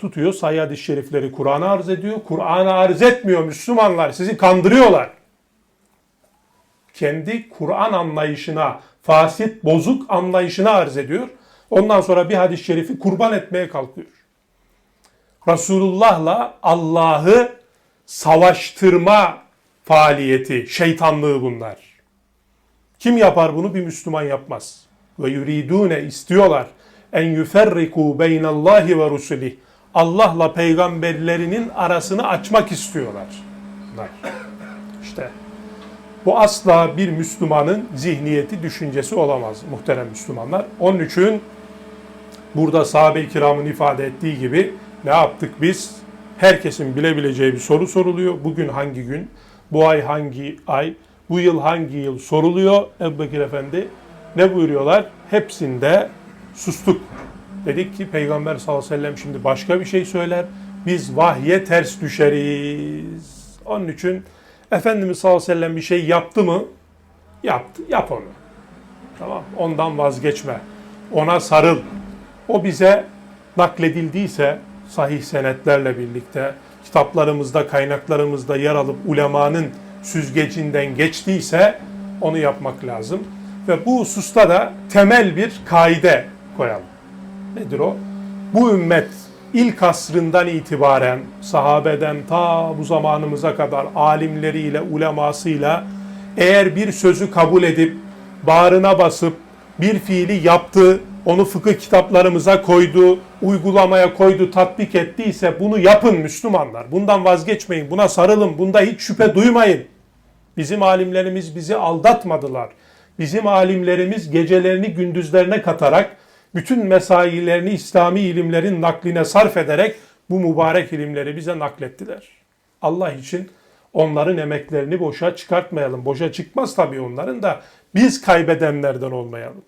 tutuyor sayı hadis-i şerifleri Kur'an'a arz ediyor. Kur'an'a arz etmiyor Müslümanlar. Sizi kandırıyorlar. Kendi Kur'an anlayışına, fasit, bozuk anlayışına arz ediyor. Ondan sonra bir hadis-i şerifi kurban etmeye kalkıyor. Resulullah'la Allah'ı savaştırma faaliyeti, şeytanlığı bunlar. Kim yapar bunu? Bir Müslüman yapmaz. Ve yuridune istiyorlar en yuferriku beynallahi ve rusulih. Allah'la peygamberlerinin arasını açmak istiyorlar. İşte bu asla bir Müslümanın zihniyeti, düşüncesi olamaz muhterem Müslümanlar. Onun için burada sahabe-i kiramın ifade ettiği gibi ne yaptık biz? Herkesin bilebileceği bir soru soruluyor. Bugün hangi gün? Bu ay hangi ay? Bu yıl hangi yıl soruluyor? Ebu Bekir Efendi ne buyuruyorlar? Hepsinde sustuk. Dedik ki Peygamber sallallahu aleyhi ve sellem şimdi başka bir şey söyler. Biz vahye ters düşeriz. Onun için Efendimiz sallallahu aleyhi ve sellem bir şey yaptı mı? Yaptı. Yap onu. Tamam. Ondan vazgeçme. Ona sarıl. O bize nakledildiyse sahih senetlerle birlikte kitaplarımızda, kaynaklarımızda yer alıp ulemanın süzgecinden geçtiyse onu yapmak lazım. Ve bu hususta da temel bir kaide koyalım. Nedir o? Bu ümmet ilk asrından itibaren sahabeden ta bu zamanımıza kadar alimleriyle, ulemasıyla eğer bir sözü kabul edip bağrına basıp bir fiili yaptı, onu fıkıh kitaplarımıza koydu, uygulamaya koydu, tatbik ettiyse bunu yapın Müslümanlar. Bundan vazgeçmeyin, buna sarılın, bunda hiç şüphe duymayın. Bizim alimlerimiz bizi aldatmadılar. Bizim alimlerimiz gecelerini gündüzlerine katarak bütün mesailerini İslami ilimlerin nakline sarf ederek bu mübarek ilimleri bize naklettiler. Allah için onların emeklerini boşa çıkartmayalım. Boşa çıkmaz tabii onların da biz kaybedenlerden olmayalım.